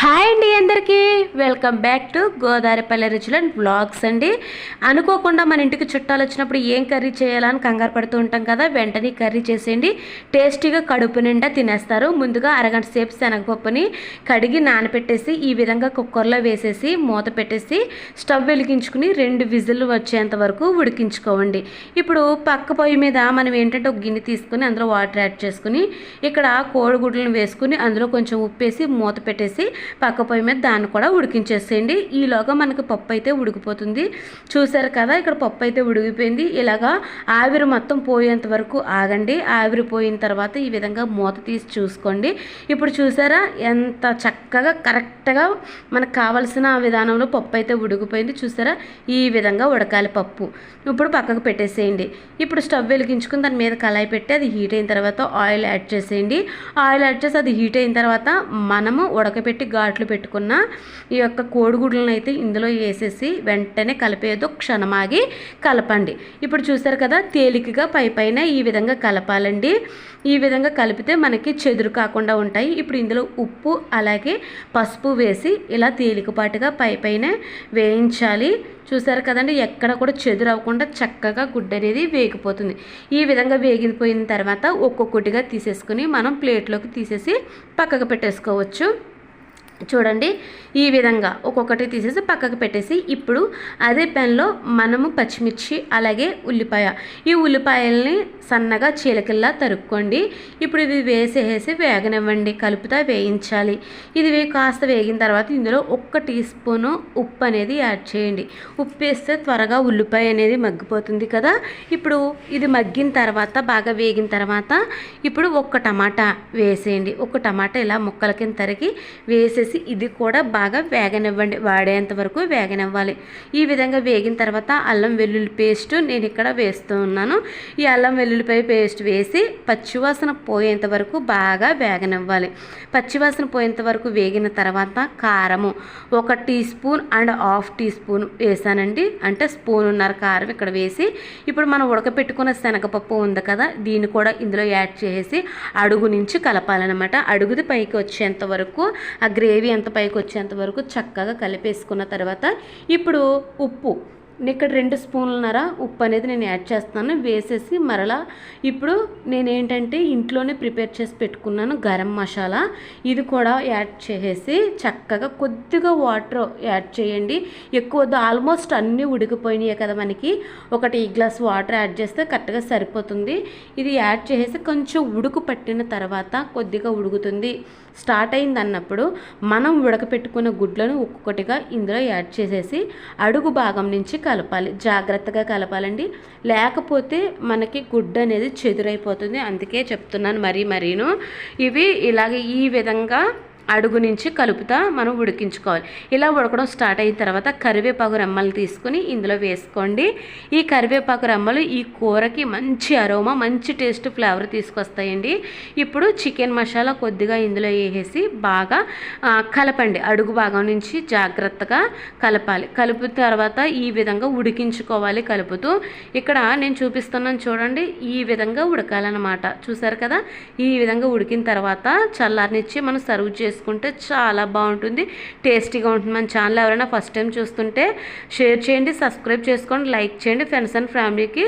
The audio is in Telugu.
హాయ్ అండి అందరికీ. వెల్కమ్ బ్యాక్ టు గోదావరిపల్లి రుచులు అండ్ బ్లాగ్స్ అండి. అనుకోకుండా మన ఇంటికి చుట్టాలు వచ్చినప్పుడు ఏం కర్రీ చేయాలని కంగారు పడుతూ ఉంటాం కదా వెంటనే కర్రీ చేసేయండి. టేస్టీగా కడుపు నిండా తినేస్తారు. ముందుగా అరగంట సేపు శనగపప్పుని కడిగి నానపెట్టేసి ఈ విధంగా కుక్కర్లో వేసేసి మూత పెట్టేసి స్టవ్ వెలిగించుకుని రెండు విజిల్లు వచ్చేంత వరకు ఉడికించుకోవండి ఇప్పుడు పక్క పొయ్యి మీద మనం ఏంటంటే ఒక గిన్నె తీసుకుని అందులో వాటర్ యాడ్ చేసుకుని ఇక్కడ కోడిగుడ్లను వేసుకుని అందులో కొంచెం ఉప్పేసి మూత పెట్టేసి పక్క పొయ్యి మీద దాన్ని కూడా ఉడికించేసేయండి. ఈలోగా మనకి పప్పు అయితే ఉడికిపోతుంది. చూసారు కదా ఇక్కడ పప్పు అయితే ఉడికిపోయింది. ఇలాగా ఆవిరి మొత్తం పోయేంత వరకు ఆగండి. ఆవిరి పోయిన తర్వాత ఈ విధంగా మూత తీసి చూసుకోండి. ఇప్పుడు చూసారా ఎంత చక్కగా కరెక్ట్గా మనకు కావలసిన విధానంలో పప్పు అయితే ఉడికిపోయింది. చూసారా ఈ విధంగా ఉడకాలి పప్పు. ఇప్పుడు పక్కకు పెట్టేసేయండి. ఇప్పుడు స్టవ్ వెలిగించుకుని దాని మీద కళాయి పెట్టి అది హీట్ అయిన తర్వాత ఆయిల్ యాడ్ చేసేయండి. ఆయిల్ యాడ్ చేసి అది హీట్ అయిన తర్వాత మనము ఉడకపెట్టి ఘాట్లు పెట్టుకున్న ఈ యొక్క కోడిగుడ్లను అయితే ఇందులో వేసేసి వెంటనే కలిపేదో క్షణమాగి కలపండి. ఇప్పుడు చూసారు కదా తేలికగా పై పైన ఈ విధంగా కలపాలండి. ఈ విధంగా కలిపితే మనకి చెదురు కాకుండా ఉంటాయి. ఇప్పుడు ఇందులో ఉప్పు అలాగే పసుపు వేసి ఇలా తేలికపాటుగా పై పైన వేయించాలి. చూసారు కదండి ఎక్కడ కూడా చెదురు అవ్వకుండా చక్కగా గుడ్డ అనేది వేగిపోతుంది. ఈ విధంగా వేగిపోయిన తర్వాత ఒక్కొక్కటిగా తీసేసుకుని మనం ప్లేట్లోకి తీసేసి పక్కకు పెట్టేసుకోవచ్చు. చూడండి ఈ విధంగా ఒక్కొక్కటి తీసేసి పక్కకు పెట్టేసి ఇప్పుడు అదే పెన్లో మనము పచ్చిమిర్చి అలాగే ఉల్లిపాయ. ఈ ఉల్లిపాయల్ని సన్నగా చీలకిల్లా తరుక్కోండి. ఇప్పుడు ఇది వేసేసి వేగనివ్వండి కలుపుతా వేయించాలి. ఇది కాస్త వేగిన తర్వాత ఇందులో ఒక్క టీ స్పూను ఉప్పు అనేది యాడ్ చేయండి. ఉప్పు వేస్తే త్వరగా ఉల్లిపాయ అనేది మగ్గిపోతుంది కదా. ఇప్పుడు ఇది మగ్గిన తర్వాత బాగా వేగిన తర్వాత ఇప్పుడు ఒక్క టమాటా వేసేయండి. ఒక టమాటా ఇలా ముక్కల కింద తరిగి వేసేసి ఇది కూడా బాగా వేగనివ్వండి వాడేంత వరకు వేగనివ్వాలి. ఈ విధంగా వేగిన తర్వాత అల్లం వెల్లుల్లి పేస్ట్ నేను ఇక్కడ వేస్తూ ఉన్నాను. ఈ అల్లం వెల్లుల్లిపాయ పేస్ట్ వేసి పచ్చివాసన పోయేంత వరకు బాగా వేగనివ్వాలి. పచ్చివాసన పోయేంత వరకు వేగిన తర్వాత కారము ఒక teaspoon and half teaspoon వేసానండి. అంటే స్పూన్ ఉన్నారు కారం ఇక్కడ వేసి ఇప్పుడు మనం ఉడకపెట్టుకున్న శనగపప్పు ఉంది కదా దీన్ని కూడా ఇందులో యాడ్ చేసి అడుగు నుంచి కలపాలన్నమాట. అడుగుది పైకి వచ్చేంత వరకు ఆ గ్రేవీ ఎంత పైకి వచ్చేంత వరకు చక్కగా కలిపేసుకున్న తర్వాత ఇప్పుడు ఉప్పు. ఇక్కడ రెండు స్పూన్లన్నర ఉప్పు అనేది నేను యాడ్ చేస్తాను వేసేసి మరలా ఇప్పుడు నేను ఏంటంటే ఇంట్లోనే ప్రిపేర్ చేసి పెట్టుకున్నాను గరం మసాలా. ఇది కూడా యాడ్ చేసేసి చక్కగా కొద్దిగా వాటర్ యాడ్ చేయండి. ఎక్కువ ఆల్మోస్ట్ అన్నీ ఉడికిపోయినాయి కదా మనకి. ఒకటి ఈ గ్లాస్ వాటర్ యాడ్ చేస్తే కరెక్ట్గా సరిపోతుంది. ఇది యాడ్ చేసేసి కొంచెం ఉడుకు పట్టిన తర్వాత కొద్దిగా ఉడుకుతుంది. స్టార్ట్ అయింది అన్నప్పుడు మనం ఉడకపెట్టుకున్న గుడ్లను ఒక్కొక్కటిగా ఇందులో యాడ్ చేసేసి అడుగు భాగం నుంచి కలపాలి. జాగ్రత్తగా కలపాలండి. లేకపోతే మనకి గుడ్డు అనేది చెదురైపోతుంది. అందుకే చెప్తున్నాను మరీ మరీను. ఇవి ఇలాగ ఈ విధంగా అడుగు నుంచి కలుపుతా మనం ఉడికించుకోవాలి. ఇలా ఉడకడం స్టార్ట్ అయిన తర్వాత కరివేపాకు రెమ్మలు తీసుకుని ఇందులో వేసుకోండి. ఈ కరివేపాకు రెమ్మలు ఈ కూరకి మంచి అరోమా మంచి టేస్ట్ ఫ్లేవర్ తీసుకొస్తాయండి. ఇప్పుడు చికెన్ మసాలా కొద్దిగా ఇందులో వేసేసి బాగా కలపండి. అడుగు భాగం నుంచి జాగ్రత్తగా కలపాలి. కలుపు తర్వాత ఈ విధంగా ఉడికించుకోవాలి కలుపుతూ. ఇక్కడ నేను చూపిస్తున్నాను చూడండి ఈ విధంగా ఉడకాలన్నమాట. చూసారు కదా? ఈ విధంగా ఉడికిన తర్వాత చల్లారనిచ్చి మనం సర్వ్ చేసి చేసుకుంటే చాలా బాగుంటుంది. టేస్టీగా ఉంటుంది మన ఛానల్. ఎవరైనా ఫస్ట్ టైం చూస్తుంటే షేర్ చేయండి సబ్స్క్రైబ్ చేసుకోండి లైక్ చేయండి. ఫ్రెండ్స్ అండ్ ఫ్యామిలీకి